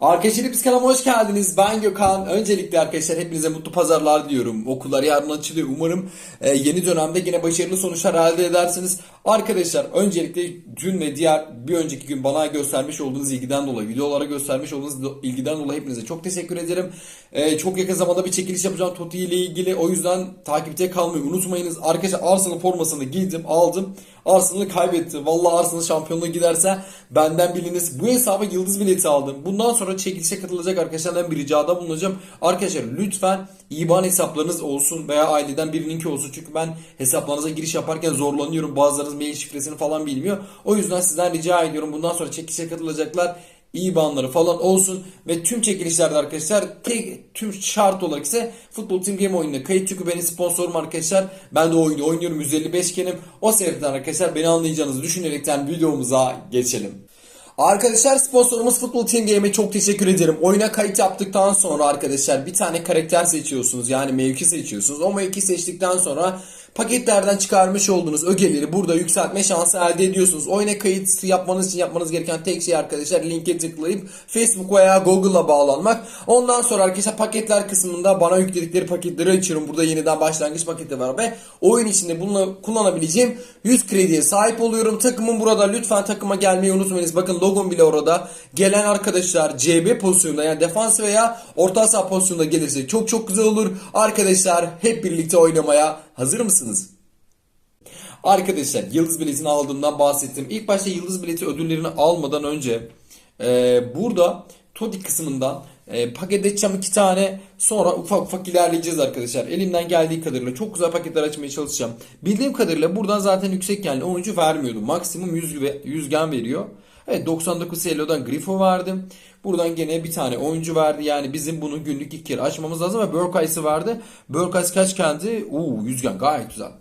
Arkadaşlar hepiniz hoş geldiniz. Ben Gökhan. Öncelikle arkadaşlar hepinize mutlu pazarlar diyorum. Okullar yarın açılıyor. Umarım e, yeni dönemde yine başarılı sonuçlar elde edersiniz. Arkadaşlar öncelikle dün ve diğer bir önceki gün bana göstermiş olduğunuz ilgiden dolayı, videolara göstermiş olduğunuz ilgiden dolayı hepinize çok teşekkür ederim. E, çok yakın zamanda bir çekiliş yapacağım Totti ile ilgili. O yüzden takipte kalmayı unutmayınız. Arkadaşlar Arsenal formasını giydim, aldım. Arsenal kaybetti. Vallahi Arsenal şampiyonluğa giderse benden biliniz. Bu hesaba yıldız bileti aldım. Bundan sonra çekilişe katılacak arkadaşlardan bir ricada bulunacağım. Arkadaşlar lütfen IBAN hesaplarınız olsun veya aileden birininki olsun. Çünkü ben hesaplarınıza giriş yaparken zorlanıyorum. Bazılarınız mail şifresini falan bilmiyor. O yüzden sizden rica ediyorum. Bundan sonra çekilişe katılacaklar. IBAN'ları falan olsun ve tüm çekilişlerde arkadaşlar tek tüm şart olarak ise Futbol Team Game oyununa kayıt çünkü benim sponsorum arkadaşlar. Ben de oyunu oynuyorum 155 kenim. O sebepten arkadaşlar beni anlayacağınızı düşünerekten videomuza geçelim. Arkadaşlar sponsorumuz Futbol Team Game'e çok teşekkür ederim. Oyuna kayıt yaptıktan sonra arkadaşlar bir tane karakter seçiyorsunuz. Yani mevki seçiyorsunuz. O mevki seçtikten sonra paketlerden çıkarmış olduğunuz ögeleri burada yükseltme şansı elde ediyorsunuz. Oyuna kayıt yapmanız için yapmanız gereken tek şey arkadaşlar linke tıklayıp Facebook veya Google'a bağlanmak. Ondan sonra arkadaşlar paketler kısmında bana yükledikleri paketleri açıyorum. Burada yeniden başlangıç paketi var ve oyun içinde bunu kullanabileceğim 100 krediye sahip oluyorum. Takımım burada. Lütfen takıma gelmeyi unutmayınız. Bakın logom bile orada. Gelen arkadaşlar CB pozisyonunda yani defans veya orta saha pozisyonunda gelirse çok çok güzel olur. Arkadaşlar hep birlikte oynamaya hazır mısınız? Arkadaşlar yıldız biletini aldığımdan bahsettim. İlk başta yıldız bileti ödüllerini almadan önce e, burada Todi kısmından e, paket edeceğim iki tane sonra ufak ufak ilerleyeceğiz arkadaşlar. Elimden geldiği kadarıyla çok güzel paketler açmaya çalışacağım. Bildiğim kadarıyla buradan zaten yüksek genli oyuncu vermiyordu. Maksimum 100, ve- 100 gen veriyor. Evet 99 Elo'dan Grifo verdim. Buradan gene bir tane oyuncu verdi. Yani bizim bunu günlük iki kere açmamız lazım ve Burkays'ı verdi. Burkays kaç kendi? Uuu 100 gen gayet güzel.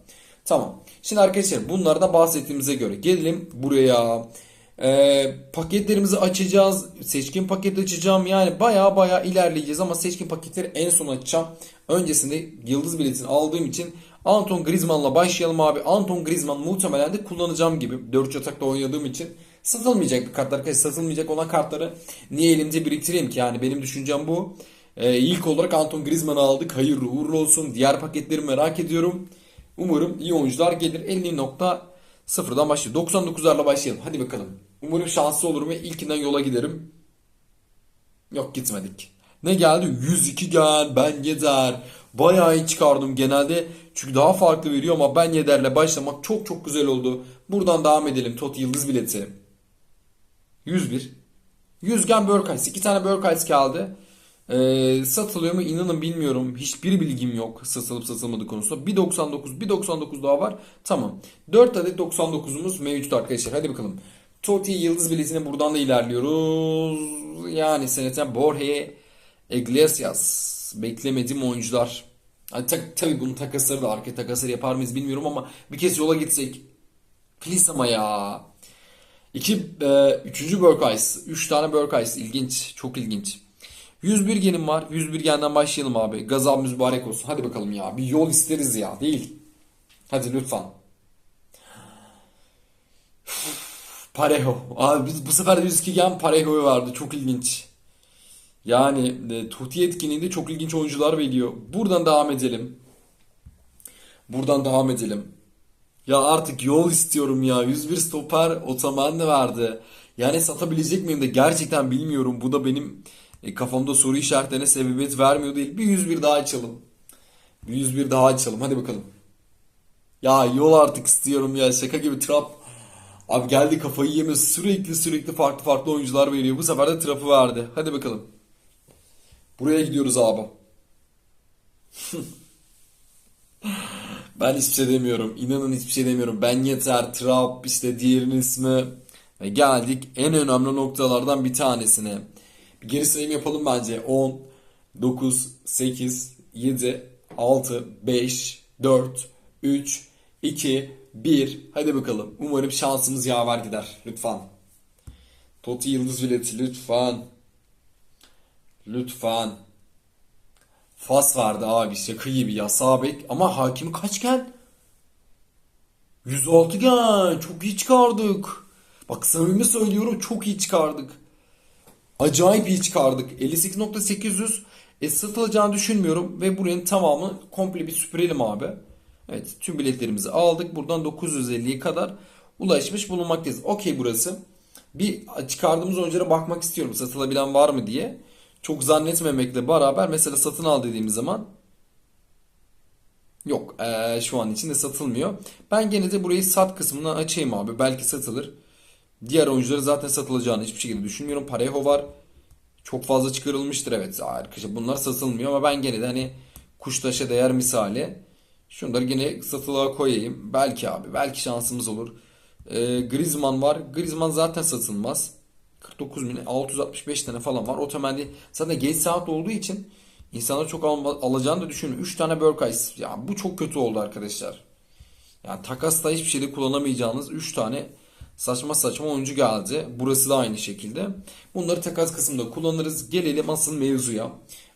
Tamam. Şimdi arkadaşlar bunlardan bahsettiğimize göre gelelim buraya. Ee, paketlerimizi açacağız. Seçkin paket açacağım. Yani baya baya ilerleyeceğiz ama seçkin paketleri en son açacağım. Öncesinde yıldız biletini aldığım için Anton Griezmann'la başlayalım abi. Anton Griezmann muhtemelen de kullanacağım gibi. 4 yatakta oynadığım için. Satılmayacak bir kartlar. Arkadaşlar satılmayacak olan kartları niye elimde biriktireyim ki? Yani benim düşüncem bu. Ee, ilk olarak Anton Griezmann'ı aldık. Hayırlı uğurlu olsun. Diğer paketleri merak ediyorum. Umarım iyi oyuncular gelir. 50.0'dan başlıyor. 99'larla başlayalım. Hadi bakalım. Umarım şanslı olurum ve ilkinden yola giderim. Yok gitmedik. Ne geldi? 102 gen. Ben Yeder. Bayağı iyi çıkardım genelde. Çünkü daha farklı veriyor ama Ben Yeder'le başlamak çok çok güzel oldu. Buradan devam edelim. Tot Yıldız bileti. 101. 100 gen Burkays. 2 tane Burkays kaldı. Ee, satılıyor mu inanın bilmiyorum. Hiçbir bilgim yok satılıp satılmadığı konusunda. 1.99 1.99 daha var. Tamam. 4 adet 99'umuz mevcut arkadaşlar. Hadi bakalım. Totti Yıldız biletine buradan da ilerliyoruz. Yani seneten Borge Iglesias. Beklemediğim oyuncular. Hani ta- tabii bunun takasları da arka takasları yapar mıyız bilmiyorum ama bir kez yola gitsek. Please ama ya. İki, e, üçüncü Burkays. Üç tane Burkays. İlginç. Çok ilginç. 101 genim var. 101 genden başlayalım abi. Gazabımız mübarek olsun. Hadi bakalım ya. Bir yol isteriz ya. Değil. Hadi lütfen. Parejo. Abi biz bu sefer de 102 gen Parejo'yu verdi. Çok ilginç. Yani e, Totti etkinliğinde çok ilginç oyuncular veriyor. Buradan devam edelim. Buradan devam edelim. Ya artık yol istiyorum ya. 101 stoper Otoman'ı verdi. Yani satabilecek miyim de gerçekten bilmiyorum. Bu da benim e, kafamda soru işaretlerine sebebiyet vermiyor değil. Bir 101 daha açalım. Bir 101 daha açalım. Hadi bakalım. Ya yol artık istiyorum ya. Şaka gibi trap. Abi geldi kafayı yemiyor. Sürekli sürekli farklı farklı oyuncular veriyor. Bu sefer de trapı verdi. Hadi bakalım. Buraya gidiyoruz abi. Ben hiçbir şey demiyorum. İnanın hiçbir şey demiyorum. Ben yeter, Trap, işte diğerinin ismi. Ve geldik en önemli noktalardan bir tanesine. Bir geri sayım yapalım bence. 10, 9, 8, 7, 6, 5, 4, 3, 2, 1. Hadi bakalım. Umarım şansımız yaver gider. Lütfen. Totti Yıldız bileti lütfen. Lütfen. Fas vardı abi şaka gibi ya sağ ama hakimi kaçken? 106 gen çok iyi çıkardık. Bak samimi söylüyorum çok iyi çıkardık. Acayip iyi çıkardık. 58.800 e, satılacağını düşünmüyorum ve buranın tamamı komple bir süpürelim abi. Evet tüm biletlerimizi aldık. Buradan 950'ye kadar ulaşmış bulunmaktayız. Okey burası. Bir çıkardığımız oyunculara bakmak istiyorum satılabilen var mı diye. Çok zannetmemekle beraber mesela satın al dediğimiz zaman yok eee, şu an içinde satılmıyor. Ben gene de burayı sat kısmından açayım abi. Belki satılır. Diğer oyuncuları zaten satılacağını hiçbir şekilde düşünmüyorum. Parejo var. Çok fazla çıkarılmıştır evet arkadaşlar. Bunlar satılmıyor ama ben gene de hani kuştaşa değer misali şunları gene satılığa koyayım. Belki abi belki şansımız olur. Ee, Griezmann var. Griezmann zaten satılmaz. 49 bin 665 tane falan var. O temelli zaten geç saat olduğu için insanlar çok alma- alacağını da düşünmüyorum. 3 tane Berkay. Ya bu çok kötü oldu arkadaşlar. Yani takasta hiçbir şeyde kullanamayacağınız 3 tane saçma saçma oyuncu geldi. Burası da aynı şekilde. Bunları takas kısmında kullanırız. Gelelim asıl mevzuya.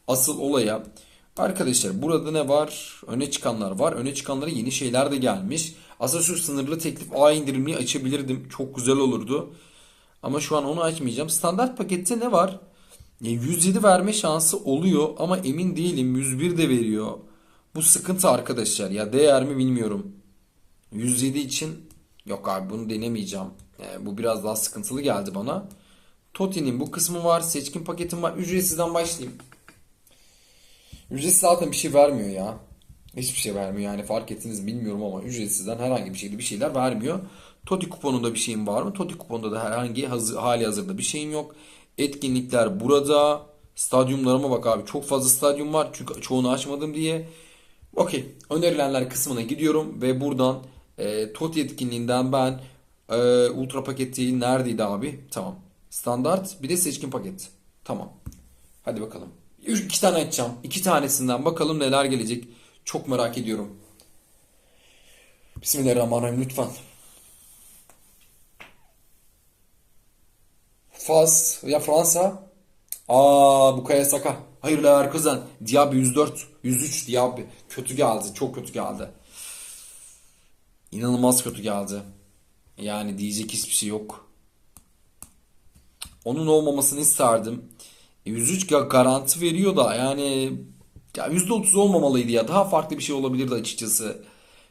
Asıl olaya. Arkadaşlar burada ne var? Öne çıkanlar var. Öne çıkanlara yeni şeyler de gelmiş. Aslında şu sınırlı teklif A indirimliği açabilirdim. Çok güzel olurdu. Ama şu an onu açmayacağım. Standart pakette ne var? E, 107 verme şansı oluyor ama emin değilim. 101 de veriyor. Bu sıkıntı arkadaşlar. Ya değer mi bilmiyorum. 107 için yok abi bunu denemeyeceğim. E, bu biraz daha sıkıntılı geldi bana. Toti'nin bu kısmı var. Seçkin paketim var. Ücretsizden başlayayım. Ücretsiz zaten bir şey vermiyor ya. Hiçbir şey vermiyor yani fark ettiniz mi bilmiyorum ama ücretsizden herhangi bir şekilde bir şeyler vermiyor. Toti kuponunda bir şeyim var mı? Toti kuponunda da herhangi hazır, hali hazırda bir şeyim yok. Etkinlikler burada. Stadyumlarıma bak abi çok fazla stadyum var çünkü çoğunu açmadım diye. Okey önerilenler kısmına gidiyorum ve buradan e, Toti etkinliğinden ben e, ultra paket değil neredeydi abi? Tamam. Standart bir de seçkin paket. Tamam. Hadi bakalım. Üç, iki tane açacağım. İki tanesinden bakalım neler gelecek. Çok merak ediyorum. Bismillahirrahmanirrahim lütfen. Fas ya Fransa. Aa Bukayo Saka. Hayırlı Leverkusen. Diaby 104. 103 Diaby. Kötü geldi. Çok kötü geldi. İnanılmaz kötü geldi. Yani diyecek hiçbir şey yok. Onun olmamasını isterdim. E, 103 ga- garanti veriyor da yani ya %30 olmamalıydı ya. Daha farklı bir şey olabilirdi açıkçası.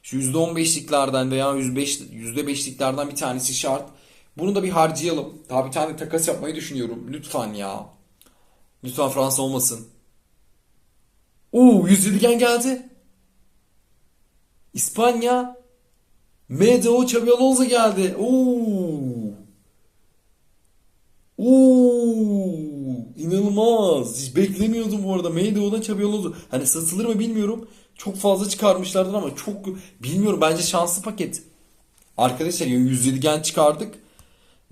Şu %15'liklerden veya %5, %5'liklerden bir tanesi şart. Bunu da bir harcayalım. Daha bir tane takas yapmayı düşünüyorum. Lütfen ya. Lütfen Fransa olmasın. Oo 107 gen geldi. İspanya. MDO Xabi Alonso geldi. Oo. Oo, inanılmaz. Hiç beklemiyordum bu arada. Meydo'dan Xabi Alonso. Hani satılır mı bilmiyorum. Çok fazla çıkarmışlardır ama çok bilmiyorum. Bence şanslı paket. Arkadaşlar yani 107 gen çıkardık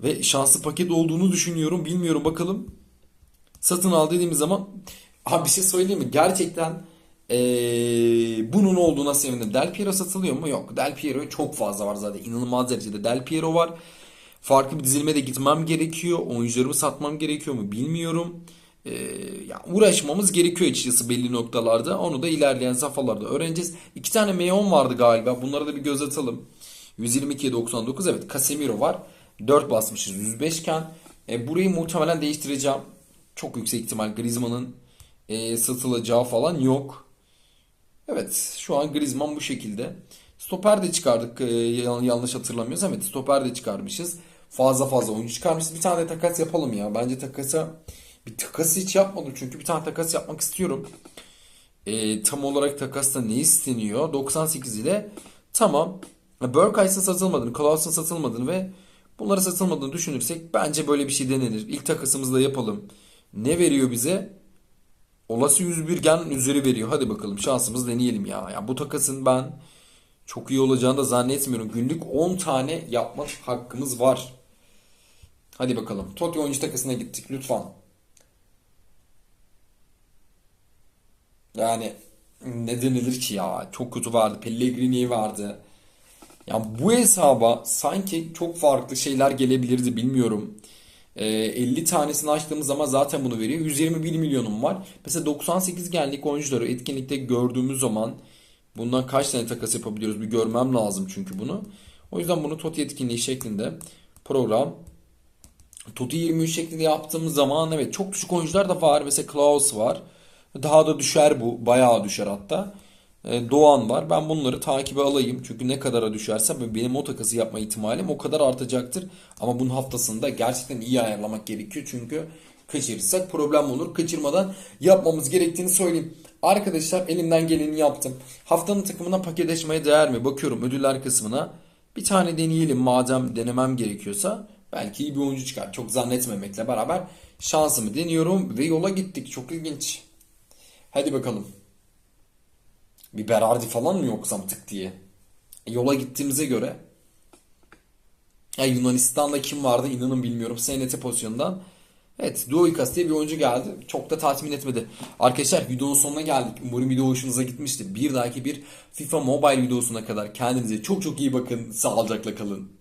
ve şanslı paket olduğunu düşünüyorum. Bilmiyorum bakalım. Satın al dediğimiz zaman abi bir şey söyleyeyim mi? Gerçekten eee, bunun olduğuna sevindim. Del Piero satılıyor mu? Yok. Del Piero çok fazla var zaten. İnanılmaz derecede Del Piero var. Farklı bir dizilime de gitmem gerekiyor. Oyuncularımı satmam gerekiyor mu bilmiyorum. Ee, ya uğraşmamız gerekiyor açıkçası belli noktalarda. Onu da ilerleyen safhalarda öğreneceğiz. İki tane Meon vardı galiba. Bunlara da bir göz atalım. 122.99 evet Casemiro var. 4 basmışız 105 iken. E, burayı muhtemelen değiştireceğim. Çok yüksek ihtimal Griezmann'ın e, satılacağı falan yok. Evet şu an Griezmann bu şekilde. Stoper de çıkardık e, yan- yanlış hatırlamıyorsam. Evet stoper de çıkarmışız. Fazla fazla oyuncu çıkarmışız. Bir tane takas yapalım ya. Bence takasa bir takas hiç yapmadım. Çünkü bir tane takas yapmak istiyorum. E, tam olarak takasta ne isteniyor? 98 ile tamam. Berghuis'ın satılmadığını, Klaus'un satılmadığını ve bunları satılmadığını düşünürsek bence böyle bir şey denenir. İlk takasımızı da yapalım. Ne veriyor bize? Olası 101 gen üzeri veriyor. Hadi bakalım şansımız deneyelim ya. Ya bu takasın ben çok iyi olacağını da zannetmiyorum. Günlük 10 tane yapma hakkımız var. Hadi bakalım. Totti oyuncu takasına gittik lütfen. Yani ne denilir ki ya? Çok kötü vardı. Pellegrini vardı. Ya bu hesaba sanki çok farklı şeyler gelebilirdi bilmiyorum. Ee, 50 tanesini açtığımız zaman zaten bunu veriyor. 121 milyonum var. Mesela 98 genlik oyuncuları etkinlikte gördüğümüz zaman bundan kaç tane takas yapabiliyoruz bir görmem lazım çünkü bunu. O yüzden bunu TOTI etkinliği şeklinde program Totu 23 şeklinde yaptığımız zaman evet çok düşük oyuncular da var. Mesela Klaus var. Daha da düşer bu. Bayağı düşer hatta. E, Doğan var. Ben bunları takibe alayım. Çünkü ne kadara düşerse benim o takası yapma ihtimalim o kadar artacaktır. Ama bunun haftasında gerçekten iyi ayarlamak gerekiyor. Çünkü kaçırırsak problem olur. Kaçırmadan yapmamız gerektiğini söyleyeyim. Arkadaşlar elimden geleni yaptım. Haftanın takımına paketleşmeye değer mi? Bakıyorum ödüller kısmına. Bir tane deneyelim madem denemem gerekiyorsa. Belki iyi bir oyuncu çıkar. Çok zannetmemekle beraber şansımı deniyorum ve yola gittik. Çok ilginç. Hadi bakalım. Bir Berardi falan mı yoksam tık diye. Yola gittiğimize göre. Ya Yunanistan'da kim vardı inanın bilmiyorum. SNT pozisyonundan. Evet Duoikas diye bir oyuncu geldi. Çok da tatmin etmedi. Arkadaşlar videonun sonuna geldik. Umarım video hoşunuza gitmiştir. Bir dahaki bir FIFA Mobile videosuna kadar kendinize çok çok iyi bakın. Sağlıcakla kalın.